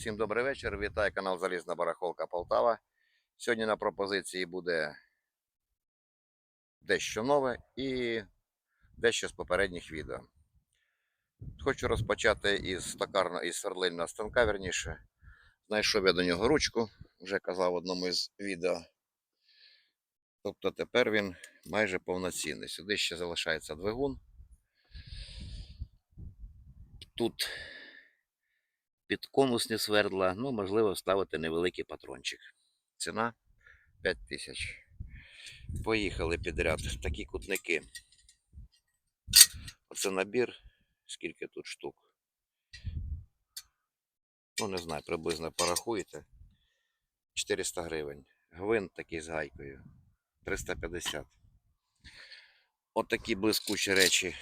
Всім добрий вечір. Вітаю канал Залізна Барахолка Полтава. Сьогодні на пропозиції буде дещо нове і дещо з попередніх відео. Хочу розпочати із токарного із свердлильного станка, верніше. Знайшов я до нього ручку, вже казав в одному із відео. Тобто тепер він майже повноцінний. Сюди ще залишається двигун. Тут під конусні свердла, ну, можливо, вставити невеликий патрончик. Ціна 5 тисяч. Поїхали підряд. Такі кутники. Оце набір. Скільки тут штук? Ну, не знаю, приблизно порахуєте. 400 гривень. Гвинт такий з гайкою. 350. Отакі блискучі речі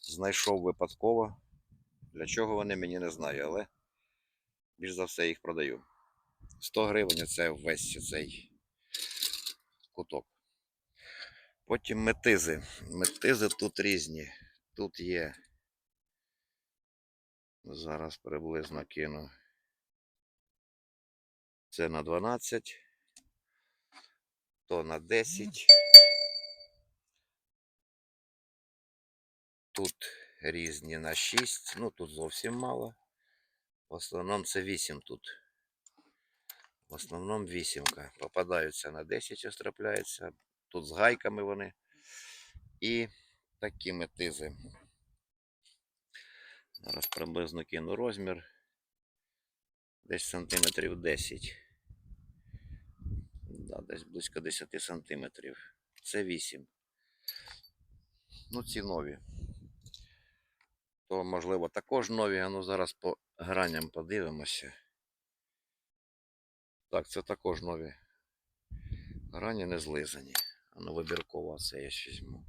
знайшов випадково. Для чого вони мені не знаю, але більш за все їх продаю. 100 гривень це весь цей куток. Потім метизи. Метизи тут різні. Тут є. Зараз приблизно кину. Це на 12, то на 10. Тут різні на 6, ну тут зовсім мало. В основному це 8 тут. В основному вісімка. Попадаються на 10, ось. Тут з гайками вони. І такі метизи. Зараз приблизно кину розмір. Десь сантиметрів 10. Да, десь близько 10 сантиметрів. Це 8. Ну, ці нові то можливо також нові. А ну зараз по граням подивимося. Так, це також нові. Грані не злизані. А ну це я ще візьму.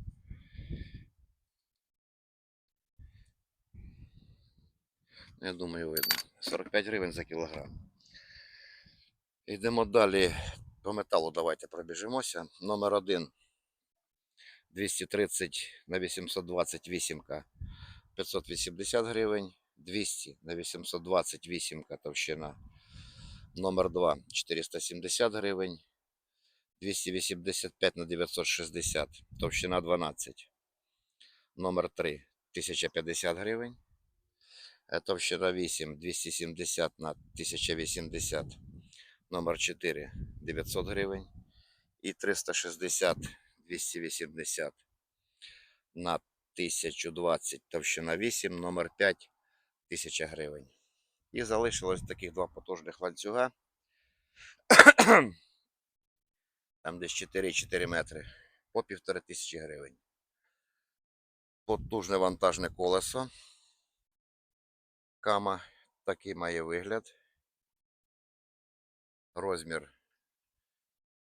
Я думаю, видно. 45 гривень за кілограм. Йдемо далі. По металу давайте пробіжимося. Номер один. 230 на 828 580 гривень, 200 на 828 товщина. Номер 2 470 гривень, 285 на 960, товщина 12. Номер 3 1050 гривень, товщина 8 270 на 1080. Номер 4 900 гривень і 360 280 на 1020, товщина 8, номер 5, 1000 гривень. І залишилось таких два потужних ланцюга. Там десь 4-4 метри по півтори тисячі гривень. Потужне вантажне колесо. Кама такий має вигляд. Розмір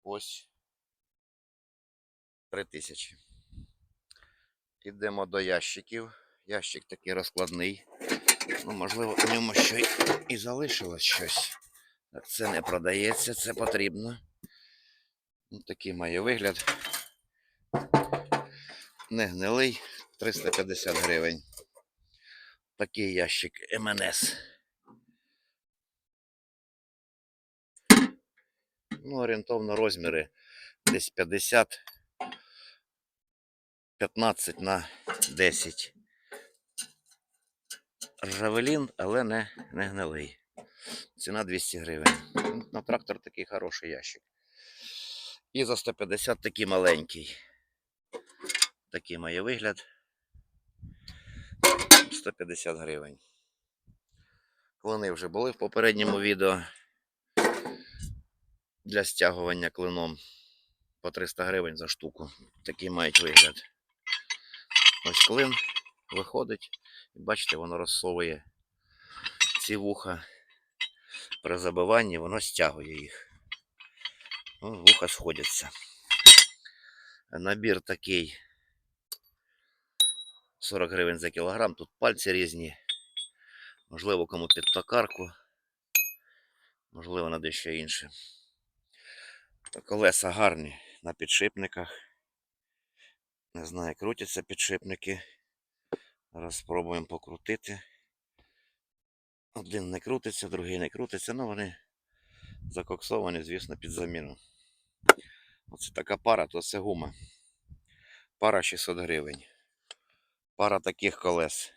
ось 3000. Ідемо до ящиків. Ящик такий розкладний. Ну, можливо, у ньому ще і залишилось щось. Це не продається, це потрібно. Ну, такий має вигляд. Не гнилий, 350 гривень. Такий ящик МНС. Ну, орієнтовно розміри десь 50 15 на 10. Ржавелін, але не, не гнилий. Ціна 200 гривень. На трактор такий хороший ящик. І за 150 такий маленький. Такий має вигляд. 150 гривень. Клини вже були в попередньому відео для стягування клином по 300 гривень за штуку. Такий мають вигляд. Ось клин виходить, і бачите, воно розсовує ці вуха. При забиванні воно стягує їх. Ну, вуха сходяться. Набір такий 40 гривень за кілограм. Тут пальці різні. Можливо, кому під токарку. Можливо, на дещо інше. Колеса гарні на підшипниках. Не знаю, крутяться підшипники. Зараз спробуємо покрутити. Один не крутиться, другий не крутиться, ну вони закоксовані, звісно, під заміну. Оце така пара, то це гума. Пара 600 гривень. Пара таких колес.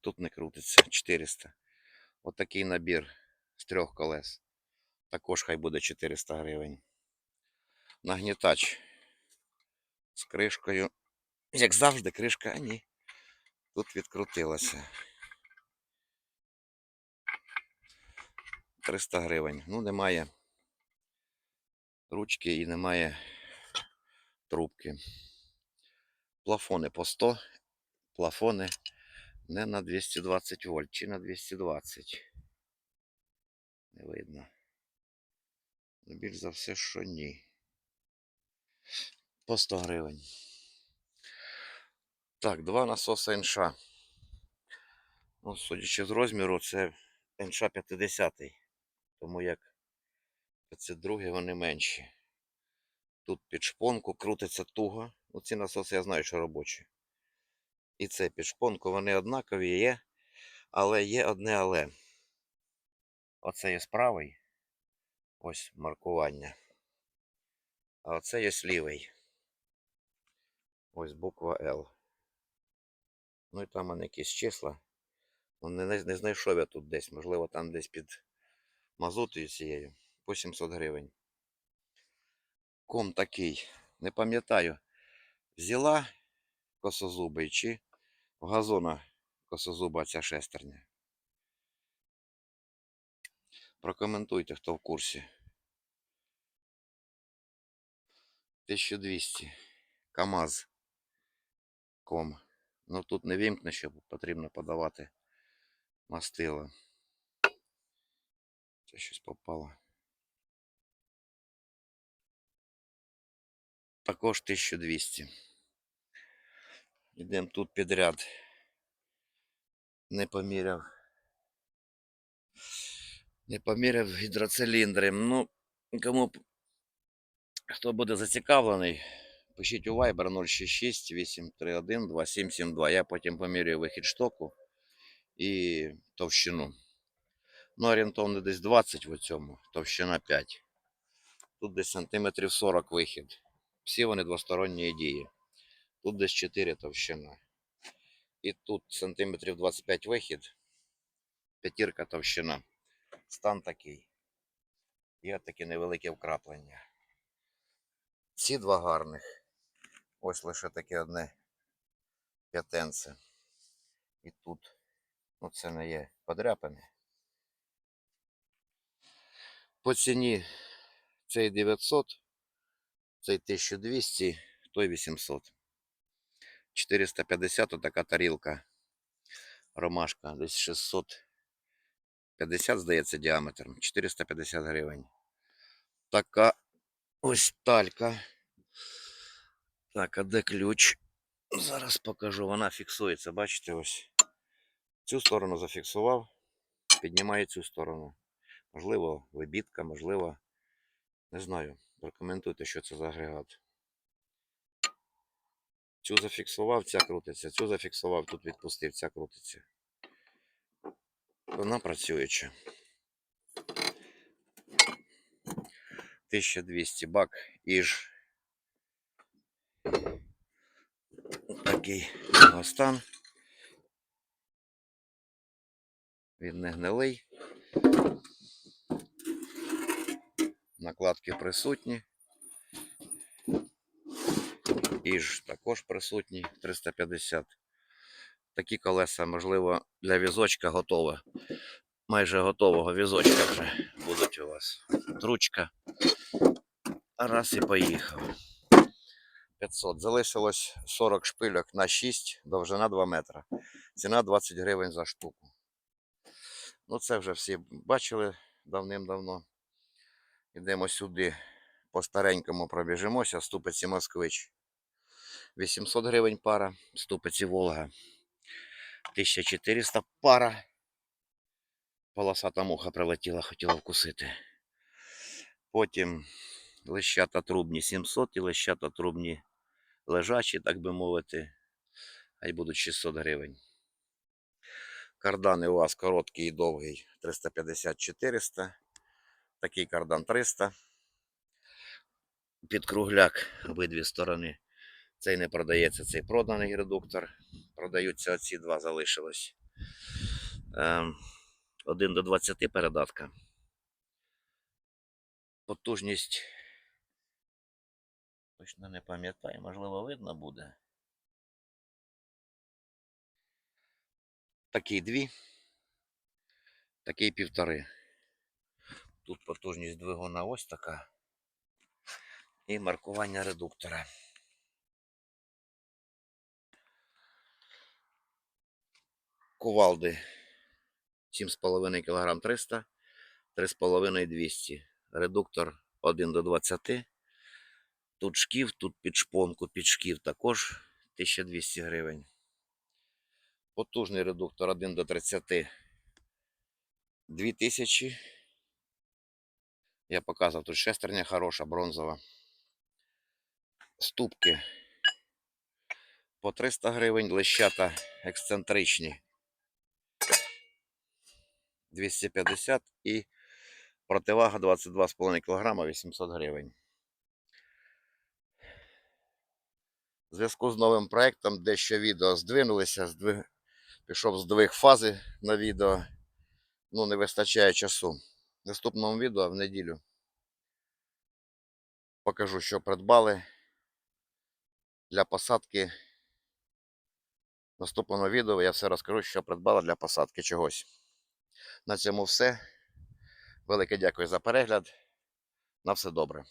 Тут не крутиться 400. Отакий набір з трьох колес. Також хай буде 400 гривень. Нагнітач з кришкою. Як завжди, кришка, а ні. Тут відкрутилася. 300 гривень. Ну, немає ручки і немає трубки. Плафони по 100. Плафони не на 220 вольт чи на 220. Не видно. Ну, Більш за все, що ні. По 100 гривень. Так, два насоси НШ. Ну, судячи з розміру, це НШ 50. Тому як 502 вони менші. Тут під шпонку крутиться туго. Ну, ці насоси я знаю, що робочі. І це під шпонку, вони однакові є, але є одне але. Оце є правий. Ось маркування. А оце є лівий. Ось буква L. Ну і там вони якісь числа. Ну, не, не знайшов я тут десь. Можливо, там десь під мазутою цією. По 700 гривень. Ком такий. Не пам'ятаю. Взяла косозубий чи в газона косозуба ця шестерня. Прокоментуйте, хто в курсі. 1200. КАМАЗ. Ком. Ну тут не вимкне, що потрібно подавати мастило. Це щось попало. Також 1200. Йдемо тут підряд. Не поміряв. Не поміряв гідроциліндри. Ну, кому хто буде зацікавлений, пишіть у Viber 066 831 2772. Я потім поміряю вихід штоку і товщину. Ну, орієнтовно десь 20 в цьому, товщина 5. Тут десь сантиметрів 40 вихід. Всі вони двосторонньої дії. Тут десь 4 товщина. І тут сантиметрів 25 вихід. П'ятірка товщина. Стан такий. Є таке невелике вкраплення. Ці два гарних. Ось лише таке одне п'ятенце. І тут. Ну, це не є подряпане. По ціні цей 900, цей 1200, той 800. 450 така тарілка. Ромашка, десь 650, здається, діаметром. 450 гривень. Така ось талька. Так, а де ключ? Зараз покажу. Вона фіксується, бачите, ось. Цю сторону зафіксував, піднімає цю сторону. Можливо, вибітка, можливо, не знаю. Прокоментуйте, що це за агрегат. Цю зафіксував, ця крутиться, цю зафіксував, тут відпустив, ця крутиться. Вона працююча. 1200 бак іж. Такий його стан. Він не гнилий. Накладки присутні. Іж також присутній 350. Такі колеса, можливо, для візочка готове. Майже готового візочка вже будуть у вас. Ручка. Раз і поїхав. 500. Залишилось 40 шпильок на 6, довжина 2 метра. Ціна 20 гривень за штуку. Ну, це вже всі бачили давним-давно. Йдемо сюди, по старенькому пробіжимося, ступиці Москвич. 800 гривень пара, ступиці Волга. 1400 пара. Полосата муха прилетіла, хотіла вкусити. Потім лещата трубні 700 і лещата трубні лежачі, так би мовити, хай будуть 600 гривень. Кардани у вас короткий і довгий 350-400. Такий кардан 300. Під кругляк обидві сторони. Цей не продається, цей проданий редуктор. Продаються оці два залишилось. Ем, 1 до 20 передатка. Потужність. Точно не пам'ятаю, можливо, видно буде. Такий дві, такий півтори. Тут потужність двигуна ось така. І маркування редуктора. Кувалди 7,5 кг 300, 3,5 200. Редуктор 1 до 20. Тут шків, тут під шпонку, під шків також 1200 гривень. Потужний редуктор 1 до 30. 2000. Я показував, тут шестерня хороша, бронзова. Ступки по 300 гривень, лещата ексцентричні 250 і противага 22,5 кг 800 гривень. В зв'язку з новим проектом дещо відео здвинулися, здвиг... пішов здвиг фази на відео. Ну, не вистачає часу. В наступному відео в неділю покажу, що придбали для посадки. В наступному відео я все розкажу, що придбала для посадки чогось. На цьому все. Велике дякую за перегляд. На все добре.